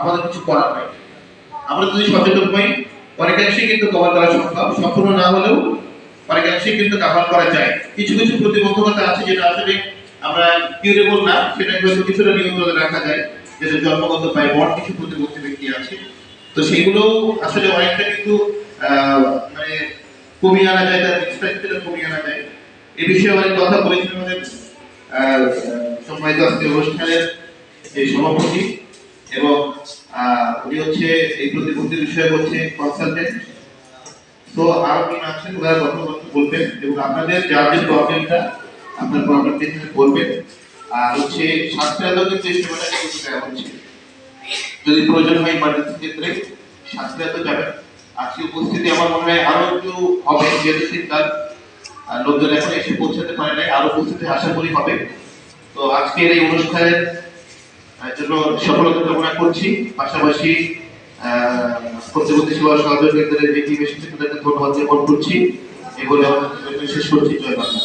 আমাদের কিছু করার নাই। আমরা যদি সচেতন হই, অনেকাংশেই কিন্তু কভার করা সম্ভব। সম্পূর্ণ না হলেও অনেকাংশেই কিন্তু কভার করা যায়। কিছু কিছু প্রতিবন্ধকতা আছে যেটা আসলে আমরা কিউরেবল না সেটাকে হয়তো কিছুটা নিয়ন্ত্রণে রাখা যায়, যেটা জন্মগত পাই বড় কিছু প্রতিবন্ধী ব্যক্তি আছে। তো সেগুলো আসলে অনেকটা কিন্তু মানে কমিয়ে আনা যায় তার এক্সপেক্টেড কমিয়ে আনা যায়। এ বিষয়ে অনেক কথা বলেছেন আমাদের সম্মানিত আজকে অনুষ্ঠানের যে সভাপতি। এবং উনি হচ্ছে এই প্রতিবন্ধী বিষয়ে হচ্ছে কনসালটেন্ট তো আরও কি আছেন ওরা কথা বলতে বলবেন এবং আপনাদের যার যে প্রবলেমটা আপনার প্রবলেমটা এখানে বলবেন। আর হচ্ছে স্বাস্থ্য কিন্তু এই সেবাটা কিন্তু দেওয়া হচ্ছে, যদি প্রয়োজন হয় ইমার্জেন্সি ক্ষেত্রে সাথে তো যাবেন। আজকে উপস্থিতি আমার মনে হয় আরও একটু হবে, যেহেতু আর লোকজন এখন এসে পৌঁছাতে পারে নাই, আরও উপস্থিতি আশা করি হবে। তো আজকের এই অনুষ্ঠানের জন্য সফলতা কামনা করছি। পাশাপাশি প্রতিবন্ধী সেবা সহযোগী কেন্দ্রের যে টিম এসেছে, তাদেরকে ধন্যবাদ জ্ঞাপন করছি। এগুলো শেষ করছি। জয় বাংলা।